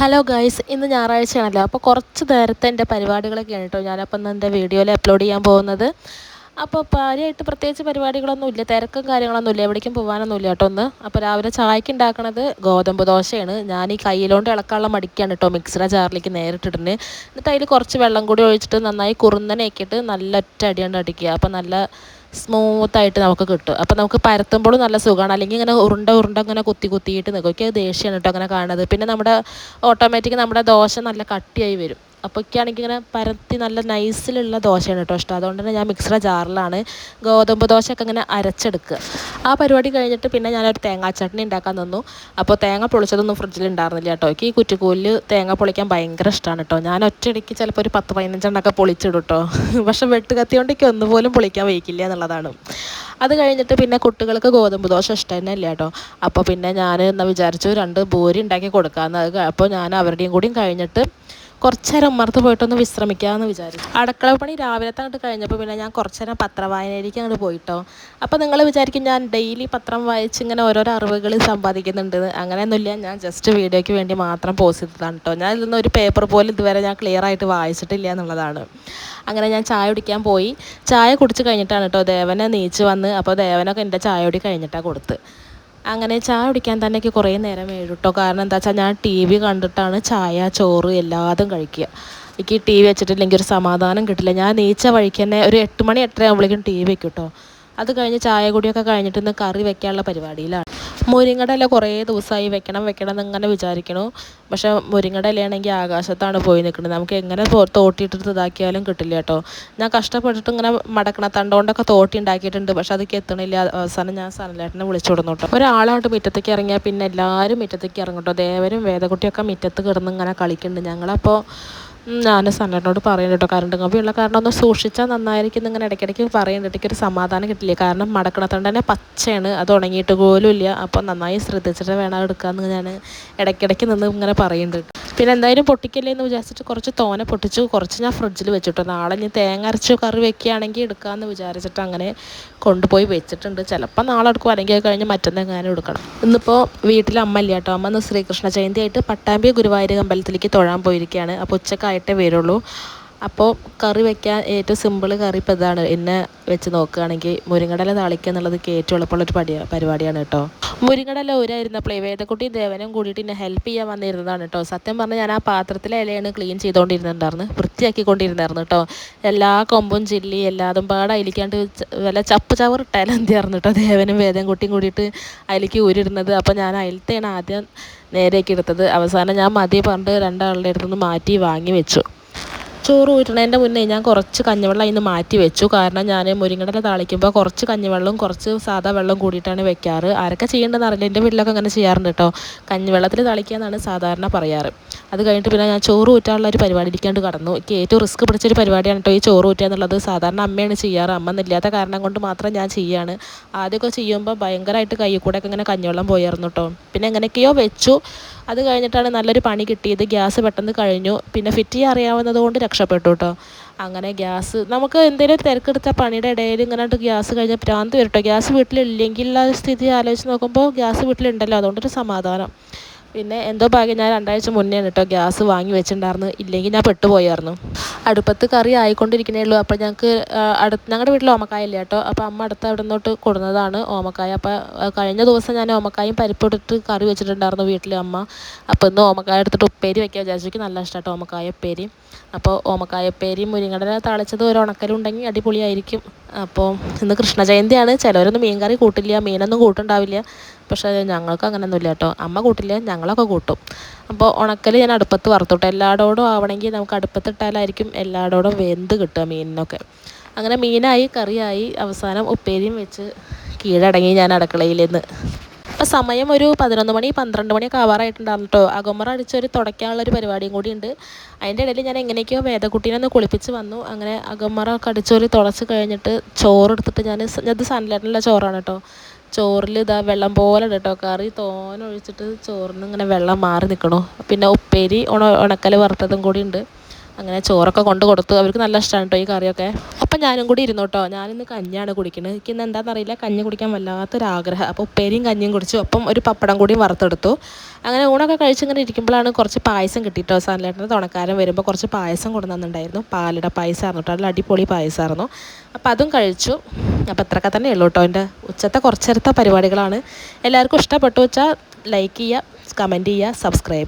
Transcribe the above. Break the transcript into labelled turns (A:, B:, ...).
A: Hello guys ഇന്ന് ഞായറാഴ്ചയാണല്ലോ. അപ്പോൾ കുറച്ച് നേരത്തെ എന്റെ പരിപാടികളൊക്കെയാണ് കേട്ടോ ഞാനപ്പം എന്റെ വീഡിയോയിൽ അപ്ലോഡ് ചെയ്യാൻ പോകുന്നത്. അപ്പോൾ കാര്യമായിട്ട് പ്രത്യേകിച്ച് പരിപാടികളൊന്നും ഇല്ല. തിരക്കും കാര്യങ്ങളൊന്നും ഇല്ല. എവിടേക്കും പോകാനൊന്നും ഇല്ല കേട്ടോ ഒന്ന് അപ്പോൾ രാവിലെ ചായക്ക് ഉണ്ടാക്കണത് ഗോതമ്പ് ദോശയാണ്. ഞാൻ ഈ കയ്യിലോണ്ട് ഇളക്കാനുള്ള മടിക്കാണ് കേട്ടോ മിക്സിയുടെ ജാറിലേക്ക് നേരിട്ടിട്ടുണ്ട് എന്നിട്ട് അതിൽ കുറച്ച് വെള്ളം കൂടി ഒഴിച്ചിട്ട് നന്നായി കുറുന്നനാക്കിയിട്ട് നല്ല ഒറ്റ അടിയാണ്ട് അടിക്കുക. അപ്പോൾ നല്ല സ്മൂത്തായിട്ട് നമുക്ക് കിട്ടും. അപ്പോൾ നമുക്ക് പരത്തുമ്പോഴും നല്ല സുഖമാണ്. അല്ലെങ്കിൽ ഇങ്ങനെ ഉരുണ്ട ഉരുണ്ട ഇങ്ങനെ കുത്തി കുത്തിയിട്ട് നിൽക്കും എനിക്ക് ദേഷ്യമാണ് കേട്ടോ അങ്ങനെ കാണുന്നത്. പിന്നെ നമ്മുടെ ഓട്ടോമാറ്റിക് നമ്മുടെ ദോശ നല്ല കട്ടിയായി വരും. അപ്പോൾ ഒക്കെയാണെങ്കിൽ ഇങ്ങനെ പരത്തി നല്ല നൈസിലുള്ള ദോശയാണ് കേട്ടോ ഇഷ്ടം. അതുകൊണ്ട് തന്നെ ഞാൻ മിക്സിയുടെ ജാറിലാണ് ഗോതമ്പ് ദോശയൊക്കെ ഇങ്ങനെ അരച്ചെടുക്കുക. ആ പരിപാടി കഴിഞ്ഞിട്ട് പിന്നെ ഞാനൊരു തേങ്ങാ ചട്നി ഉണ്ടാക്കാൻ നിന്നു. അപ്പോൾ തേങ്ങ പൊളിച്ചതൊന്നും ഫ്രിഡ്ജിൽ ഉണ്ടായിരുന്നില്ല കേട്ടോ. എനിക്ക് ഈ കുറ്റിക്കോൽ തേങ്ങ പൊളിക്കാൻ ഭയങ്കര ഇഷ്ടമാണ് കേട്ടോ. ഞാൻ ഒറ്റയടിക്ക് ചിലപ്പോൾ ഒരു പത്ത് പതിനഞ്ചെണ്ണൊക്കെ പൊളിച്ചിടും കേട്ടോ. പക്ഷെ വെട്ടുകത്തി കൊണ്ട് എനിക്ക് ഒന്നുപോലും പൊളിക്കാൻ വയ്ക്കില്ല എന്നുള്ളതാണ്. അത് കഴിഞ്ഞിട്ട് പിന്നെ കുട്ടികൾക്ക് ഗോതമ്പ് ദോശ ഇഷ്ടം തന്നെ ഇല്ല കേട്ടോ. അപ്പോൾ പിന്നെ ഞാൻ എന്നാൽ വിചാരിച്ചു രണ്ട് ബോരി ഉണ്ടാക്കി കൊടുക്കാമെന്ന് അപ്പോൾ ഞാൻ അവരുടെയും കൂടിയും കഴിഞ്ഞിട്ട് കുറച്ച് നേരം ഉമ്മർത്ത് പോയിട്ടൊന്ന് വിശ്രമിക്കാമെന്ന് വിചാരിച്ചു. അടുക്കള പണി രാവിലത്തെ അങ്ങോട്ട് കഴിഞ്ഞപ്പോൾ പിന്നെ ഞാൻ കുറച്ചേരം പത്രവായനയിലേക്ക് അങ്ങോട്ട് പോയിട്ടോ. അപ്പോൾ നിങ്ങൾ വിചാരിക്കും ഞാൻ ഡെയിലി പത്രം വായിച്ച് ഇങ്ങനെ ഓരോരോ അറിവുകൾ സമ്പാദിക്കുന്നുണ്ട്. അങ്ങനെയൊന്നുമില്ല ഞാൻ ജസ്റ്റ് വീഡിയോയ്ക്ക് വേണ്ടി മാത്രം പോസ്റ്റ് ചെയ്തതാണ് കേട്ടോ ഞാൻ ഇതിൽ ഒരു പേപ്പർ പോലും ഇതുവരെ ഞാൻ ക്ലിയർ ആയിട്ട് വായിച്ചിട്ടില്ല എന്നുള്ളതാണ്. അങ്ങനെ ഞാൻ ചായ കുടിക്കാൻ പോയി. ചായ കുടിച്ച് കഴിഞ്ഞിട്ടാണ് കേട്ടോ ദേവനെ നീച്ച് വന്ന്. അപ്പോൾ ദേവനൊക്കെ എന്റെ ചായ കുടി കഴിഞ്ഞിട്ടാണ് കൊടുത്ത്. അങ്ങനെ ചായ കുടിക്കാൻ തന്നെ എനിക്ക് കുറേ നേരം കേട്ടോ. കാരണം എന്താ വെച്ചാൽ ഞാൻ ടി വി കണ്ടിട്ടാണ് ചായ ചോറ് എല്ലാതും കഴിക്കുക. എനിക്ക് ടി വി വെച്ചിട്ടില്ലെങ്കിൽ ഒരു സമാധാനം കിട്ടില്ല. ഞാൻ നീച്ച വഴിക്ക് തന്നെ ഒരു എട്ട് മണി എട്ടര ആകുമ്പോഴേക്കും ടി വി വെക്കും കേട്ടോ. അത് കഴിഞ്ഞ് ചായ കുടിയൊക്കെ കഴിഞ്ഞിട്ട് ഇന്ന് കറി വെക്കാനുള്ള പരിപാടിയിലാണ്. മുരിങ്ങയുടെ ഇല കുറേ ദിവസമായി വെക്കണം വെക്കണം എന്നിങ്ങനെ വിചാരിക്കണു. പക്ഷേ മുരിങ്ങയുടെ ഇലയാണെങ്കിൽ ആകാശത്താണ് പോയി നിൽക്കുന്നത് നമുക്ക് എങ്ങനെ തോട്ടിയിട്ടിട്ട് ഇതാക്കിയാലും കിട്ടില്ല കേട്ടോ. ഞാൻ കഷ്ടപ്പെട്ടിട്ട് ഇങ്ങനെ മടക്കണ തണ്ടോണ്ടൊക്കെ തോട്ടി ഉണ്ടാക്കിയിട്ടുണ്ട് പക്ഷെ അതൊക്കെ എത്തണില്ല. അവസാനം ഞാൻ സനലേട്ടനെ വിളിച്ചു കൊടുന്നു കേട്ടോ. ഒരാളായിട്ട് മുറ്റത്തേക്ക് ഇറങ്ങിയാൽ പിന്നെ എല്ലാവരും മുറ്റത്തേക്ക് ഇറങ്ങും കേട്ടോ. ദേവരും വേദകുട്ടിയൊക്കെ മുറ്റത്ത് കിടന്ന് ഇങ്ങനെ കളിക്കുന്നുണ്ട് ഞങ്ങളപ്പോൾ ഞാൻ സന്നോട് പറയുന്നുണ്ട് കേട്ടോ. കറണ്ട് കമ്പിയുള്ള കാരണം ഒന്ന് സൂക്ഷിച്ചാൽ നന്നായിരിക്കും ഇങ്ങനെ ഇടയ്ക്കിടയ്ക്ക് പറയുന്നുണ്ട് എനിക്കൊരു സമാധാനം കിട്ടില്ല? കാരണം മടക്കണത്തണ്ട് തന്നെ പച്ചയാണ്. അത് ഉണങ്ങിയിട്ട് പോലും ഇല്ല അപ്പോൾ നന്നായി ശ്രദ്ധിച്ചിട്ട് വേണം എടുക്കാമെന്ന് ഞാൻ ഇടയ്ക്കിടയ്ക്ക് നിന്ന് ഇങ്ങനെ പറയുന്നുണ്ട് പിന്നെ എന്തായാലും പൊട്ടിക്കല്ലേ എന്ന് വിചാരിച്ചിട്ട് കുറച്ച് തോനെ പൊട്ടിച്ചു. കുറച്ച് ഞാൻ ഫ്രിഡ്ജിൽ വെച്ചിട്ടു. നാളെ ഞാൻ തേങ്ങ അരച്ച് കറി വെക്കുകയാണെങ്കിൽ എടുക്കാമെന്ന് വിചാരിച്ചിട്ട് അങ്ങനെ കൊണ്ടുപോയി വെച്ചിട്ടുണ്ട്. ചിലപ്പോൾ നാളെ എടുക്കും. അല്ലെങ്കിൽ അത് കഴിഞ്ഞ് മറ്റെന്തെങ്ങാനും എടുക്കണം. ഇന്നിപ്പോൾ വീട്ടിൽ അമ്മ ഇല്ല കേട്ടോ. അമ്മ ശ്രീകൃഷ്ണ ജയന്തി ആയിട്ട് പട്ടാമ്പി ഗുരുവായൂർ അമ്പലത്തിലേക്ക് തൊഴാൻ പോയിരിക്കുകയാണ്. അപ്പോൾ ഉച്ചക്കായിട്ടേ വരുള്ളൂ. അപ്പോൾ കറി വെക്കാൻ ഏറ്റവും സിമ്പിൾ കറി ഇപ്പോൾ ഇതാണ്. എന്നെ വെച്ച് നോക്കുകയാണെങ്കിൽ മുരിങ്ങടല താളിക്കുക എന്നുള്ളത് ഏറ്റവും എളുപ്പമുള്ളൊരു പടി പരിപാടിയാണ് കേട്ടോ. മുരിങ്ങടല ഊരായിരുന്നപ്പോൾ വേദക്കുട്ടിയും ദേവനും കൂടിയിട്ട് എന്നെ ഹെൽപ്പ് ചെയ്യാൻ വന്നിരുന്നതാണ് കേട്ടോ. സത്യം പറഞ്ഞാൽ ഞാൻ ആ പാത്രത്തിലെ ഇലയാണ് ക്ലീൻ ചെയ്തുകൊണ്ടിരുന്നുണ്ടായിരുന്നു വൃത്തിയാക്കിക്കൊണ്ടിരുന്നായിരുന്നു കേട്ടോ. എല്ലാ കൊമ്പും ചില്ലി എല്ലാതും പാടെ അയിലിക്കാണ്ട് വല്ല ചപ്പ് ചവറിട്ടാലും എന്തിയായിരുന്നു കേട്ടോ. ദേവനും വേദം കുട്ടിയും കൂടിയിട്ട് അതിലേക്ക് ഊരിടുന്നത് അപ്പോൾ ഞാൻ അതിലത്തെയാണ് ആദ്യം നേരെയൊക്കെ എടുത്തത്. അവസാനം ഞാൻ മതി പറഞ്ഞിട്ട് രണ്ടാളുടെ അടുത്തുനിന്ന് മാറ്റി വാങ്ങി വെച്ചു. ചോറ് ഊറ്റണതിന്റെ മുന്നേ ഞാൻ കുറച്ച് കഞ്ഞിവെള്ളം അതിന് മാറ്റി വെച്ചു. കാരണം ഞാൻ മുരിങ്ങടല താളിക്കുമ്പോൾ കുറച്ച് കഞ്ഞിവെള്ളവും കുറച്ച് സാധാ വെള്ളം കൂടിയിട്ടാണ് വെക്കാറ്. ആരൊക്കെ ചെയ്യേണ്ടതെന്ന് അറിയില്ല. എന്റെ വീട്ടിലൊക്കെ അങ്ങനെ ചെയ്യാറുണ്ട് കേട്ടോ കഞ്ഞിവെള്ളത്തിൽ തളിക്കുക എന്നാണ് സാധാരണ പറയാറ്. അത് കഴിഞ്ഞിട്ട് പിന്നെ ഞാൻ ചോറ് ഊറ്റാനുള്ള ഒരു പരിപാടി ഇരിക്കാണ്ട് കടന്നു. എനിക്ക് ഏറ്റവും റിസ്ക് പിടിച്ചൊരു പരിപാടിയാണ് കേട്ടോ ഈ ചോറ് ഊറ്റുക എന്നുള്ളത്. സാധാരണ അമ്മയാണ് ചെയ്യാറ്. അമ്മ എന്നില്ലാത്ത കാരണം കൊണ്ട് മാത്രം ഞാൻ ചെയ്യാണ്. ആദ്യമൊക്കെ ചെയ്യുമ്പോൾ ഭയങ്കരമായിട്ട് കൈ കൂടെ ഒക്കെ ഇങ്ങനെ കഞ്ഞിവെള്ളം പോയായിരുന്നു കേട്ടോ പിന്നെ എങ്ങനെയൊക്കെയോ വെച്ചു. അത് കഴിഞ്ഞിട്ടാണ് നല്ലൊരു പണി കിട്ടിയത്. ഗ്യാസ് പെട്ടെന്ന് കഴിഞ്ഞു. പിന്നെ ഫിറ്റ് ചെയ്യാൻ അറിയാവുന്നത് കൊണ്ട് രക്ഷപ്പെട്ടു കേട്ടോ അങ്ങനെ ഗ്യാസ് നമുക്ക് എന്തെങ്കിലും തിരക്കെടുത്ത പണിയുടെ ഇടയിൽ ഇങ്ങനെ ഗ്യാസ് കഴിഞ്ഞ പ്രാന്ത് വരും കേട്ടോ ഗ്യാസ് വീട്ടിലില്ലെങ്കിൽ ആ സ്ഥിതി ആലോചിച്ച് നോക്കുമ്പോൾ ഗ്യാസ് വീട്ടിലുണ്ടല്ലോ. അതുകൊണ്ടൊരു സമാധാനം. പിന്നെ എന്തോ ഭാഗ്യം ഞാൻ രണ്ടാഴ്ച മുന്നേ കേട്ടോ ഗ്യാസ് വാങ്ങി വെച്ചിട്ടുണ്ടായിരുന്നു ഇല്ലെങ്കിൽ ഞാൻ പെട്ടുപോയായിരുന്നു. അടുപ്പത്ത് കറി ആയിക്കൊണ്ടിരിക്കണേ ഉള്ളൂ അപ്പോൾ ഞങ്ങൾക്ക് അടുത്ത് ഞങ്ങളുടെ വീട്ടിൽ ഓമക്കായ ഇല്ല കേട്ടോ അപ്പോൾ അമ്മ അടുത്ത് അവിടെ നിന്നോട്ട് കൊടുന്നതാണ് ഓമക്കായ. അപ്പോൾ കഴിഞ്ഞ ദിവസം ഞാൻ ഓമക്കായും പരിപ്പിട്ടിട്ട് കറി വെച്ചിട്ടുണ്ടായിരുന്നു വീട്ടിൽ അമ്മ. അപ്പോൾ ഇന്ന് ഓമക്കായ എടുത്തിട്ട് ഉപ്പേരി വെക്കാൻ വിചാരിച്ചു. നല്ല ഇഷ്ടമാട്ടോ ഓമക്കായ ഉപ്പേരി. അപ്പോൾ ഓമക്കായ ഉപ്പേരി മുരിങ്ങടല തളച്ചത് ഒരു ഉണക്കലുണ്ടെങ്കിൽ അടിപൊളിയായിരിക്കും. അപ്പോൾ ഇന്ന് കൃഷ്ണ ജയന്തിയാണ് ചിലവരൊന്നും മീൻ കറി കൂട്ടില്ല മീനൊന്നും കൂട്ടുണ്ടാവില്ല. പക്ഷേ ഞങ്ങൾക്ക് അങ്ങനെയൊന്നുമില്ല കേട്ടോ. അമ്മ കൂട്ടില്ല ഞങ്ങളൊക്കെ കൂട്ടും. അപ്പോൾ ഉണക്കൽ ഞാൻ അടുപ്പത്ത് വറുത്തോട്ടെ. എല്ലായിടോടും ആവണമെങ്കിൽ നമുക്ക് അടുപ്പത്തിട്ടാലായിരിക്കും എല്ലായിടോടും വെന്ത് കിട്ടുക മീനിനൊക്കെ. അങ്ങനെ മീനായി കറിയായി അവസാനം ഉപ്പേരിയും വെച്ച് കീഴടങ്ങി ഞാൻ അടുക്കളയിൽ നിന്ന് അപ്പോൾ സമയം ഒരു പതിനൊന്ന് മണി പന്ത്രണ്ട് മണിയൊക്കെ ആവാറായിട്ടുണ്ടായിരുന്നു കേട്ടോ. അകമറ അടിച്ചൊരു തുടയ്ക്കാനുള്ള ഒരു പരിപാടിയും കൂടി ഉണ്ട് അതിന്റെ ഇടയിൽ ഞാൻ എങ്ങനെയൊക്കെയോ വേദക്കുട്ടീനെ ഒന്ന് കുളിപ്പിച്ച് വന്നു. അങ്ങനെ അകമറ ഒക്കെ അടിച്ചൊരു തുളച്ച് കഴിഞ്ഞിട്ട് ചോറ് എടുത്തിട്ട് ഞാൻ അത് സൺലൈറ്റിലുള്ള ചോറാണ് കേട്ടോ. ചോറിൽ ഇതാ വെള്ളം പോലെ കേട്ടോ. കറി തോനൊഴിച്ചിട്ട് ചോറിന് ഇങ്ങനെ വെള്ളം മാറി നിൽക്കണു. പിന്നെ ഉപ്പേരി ഉണ ഉണക്കൽ വറുത്തതും കൂടി ഉണ്ട് അങ്ങനെ ചോറൊക്കെ കൊണ്ട് കൊടുത്തു. അവർക്ക് നല്ല ഇഷ്ടമാണ് കേട്ടോ ഈ കറിയൊക്കെ. അപ്പം ഞാനും കൂടി ഇരുന്നു കേട്ടോ ഞാനിന്ന് കഞ്ഞിയാണ് കുടിക്കുന്നത് എനിക്ക് ഇന്ന് എന്താണെന്ന് അറിയില്ല. കഞ്ഞി കുടിക്കാൻ വല്ലാത്തൊരാഗ്രഹം അപ്പോൾ ഉപ്പേരിയും കഞ്ഞിയും കുടിച്ചു. അപ്പം ഒരു പപ്പടം കൂടി വറുത്തെടുത്തു. അങ്ങനെ ഊണൊക്കെ കഴിച്ചിങ്ങനെ ഇരിക്കുമ്പോഴാണ് കുറച്ച് പായസം കിട്ടിയിട്ടോ സാനിലേട്ടന്റെ തുണക്കാരൻ വരുമ്പോൾ കുറച്ച് പായസം കൊണ്ടുവന്നിട്ടുണ്ടായിരുന്നു. പാലട പായസമായിരുന്നു കേട്ടോ നല്ല അടിപൊളി പായസമായിരുന്നു അപ്പോൾ അതും കഴിച്ചു. അപ്പോൾ അത്രയൊക്കെ തന്നെ ഉള്ളൂ കേട്ടോ എന്റെ ഉച്ചത്തെ കുറച്ചെടുത്ത പരിപാടികളാണ്. എല്ലാവർക്കും ഇഷ്ടപ്പെട്ടു വെച്ചാൽ ലൈക്ക് ചെയ്യുക കമന്റ് ചെയ്യുക സബ്സ്ക്രൈബ് ചെയ്യുക.